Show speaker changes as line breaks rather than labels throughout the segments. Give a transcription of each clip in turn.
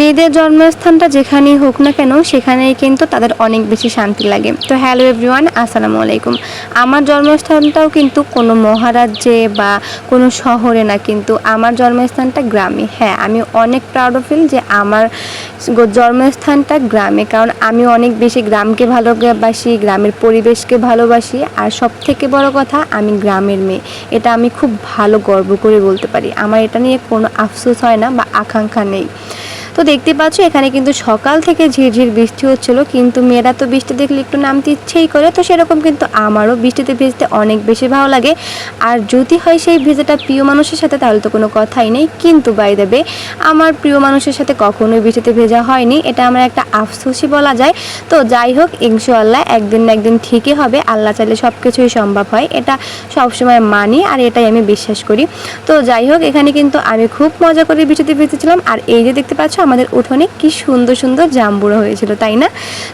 মেয়েদের জন্মস্থানটা যেখানেই হোক না কেন, সেখানেই কিন্তু তাদের অনেক বেশি শান্তি লাগে। তো হ্যালো এভরিওয়ান, আসসালামু আলাইকুম। আমার জন্মস্থানটাও কিন্তু কোনো মহারাজ্যে বা কোনো শহরে না, কিন্তু আমার জন্মস্থানটা গ্রামে। হ্যাঁ আমি অনেক প্রাউড ফিল যে আমার জন্মস্থানটা গ্রামে, কারণ আমি অনেক বেশি গ্রামকে ভালোবাসি, গ্রামের পরিবেশকে ভালোবাসি, আর সব থেকে বড় কথা, আমি গ্রামের মেয়ে। এটা আমি খুব ভালো গর্ব করে বলতে পারি। আমার এটা নিয়ে কোনো আফসোস হয় না বা আকাঙ্ক্ষা নেই। তো দেখতে পাচ্ছ, এখানে কিন্তু সকাল থেকে ঝিরঝির বৃষ্টি হচ্ছিল, কিন্তু মেয়েরা তো বৃষ্টি দেখলে একটু নামতে ইচ্ছেই করে, তো সেরকম কিন্তু আমারও বৃষ্টিতে ভিজতে অনেক বেশি ভালো লাগে। আর যদি হয় সেই ভেজাটা প্রিয় মানুষের সাথে, তাহলে তো কোনো কথাই নেই। কিন্তু বাই দেবে আমার প্রিয় মানুষের সাথে কখনোই বৃষ্টিতে ভেজা হয়নি, এটা আমার একটা আফসোসই বলা যায়। তো যাই হোক, ইনশাআল্লাহ একদিন না একদিন ঠিকই হবে, আল্লাহ চাইলে সব কিছুই সম্ভব হয়, এটা সবসময় মানি আর এটাই আমি বিশ্বাস করি। তো যাই হোক, এখানে কিন্তু আমি খুব মজা করে বৃষ্টিতে ভিজেছিলাম, আর এই যে দেখতে পাচ্ছ আমাদের উঠোনে কি সুন্দর সুন্দর জাম্বুরা হয়েছিল, তাই না?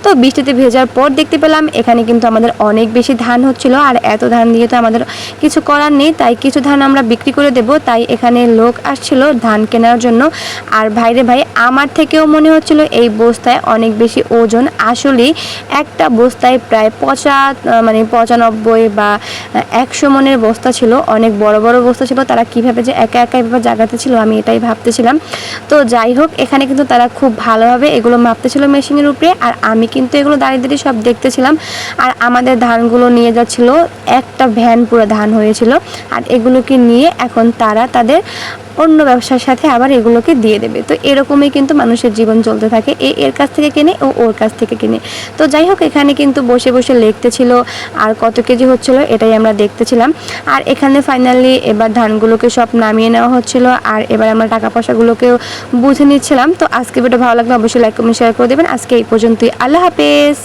তো বৃষ্টিতে ভেজার পর দেখতে পেলাম এখানে কিন্তু আমাদের অনেক বেশি ধান হচ্ছিল আর এত ধান দিয়ে তো আমাদের কিছু করার নেই, তাই কিছু ধান আমরা বিক্রি করে দেব, তাই এখানে লোক আসছিল ধান কেনার জন্য। আর ভাইরে ভাই, আমার থেকেও মনে হচ্ছিল এই বস্তায় অনেক বেশি ওজন, আসলেই একটা বস্তায় প্রায় পঁচা মানে পঁচানব্বই বা একশো মনের বস্তা ছিল, অনেক বড় বড় বস্তা ছিল, তারা কীভাবে যে একা একা জায়গাতে ছিল আমি এটাই ভাবতেছিলাম। তো যাই হোক, এখানে কিন্তু তারা খুব ভালোভাবে এগুলো মাপতেছিল মেশিনের উপরে, আর আমি কিন্তু এগুলো দাঁড়িয়ে দাঁড়িয়ে সব দেখতেছিলাম। আর আমাদের ধানগুলো নিয়ে যাচ্ছিল, একটা ভ্যান পুরো ধান হয়েছিল, আর এগুলোকে নিয়ে এখন তারা তাদের অন্য ব্যবসার সাথে আবার এগুলোকে দিয়ে দেবে। তো এরকমই কিন্তু মানুষের জীবন চলতে থাকে, এ এর কাছ থেকে কেনে ও ওর কাছ থেকে কেনে। তো যাই হোক, এখানে কিন্তু বসে বসে লিখতেছিল, আর কত কেজি হচ্ছিল এটাই আমরা দেখতেছিলাম। আর এখানে ফাইনালি এবার ধানগুলোকে সব নামিয়ে নেওয়া হচ্ছিল, আর এবার আমরা টাকা পয়সাগুলোকেও বুঝে নিচ্ছিলাম। তো আজকে ভিডিও ভালো লাগলে অবশ্যই লাইক কমেন্ট শেয়ার করে দেবেন। আজকে এই পর্যন্তই। আল্লাহ হাফেজ।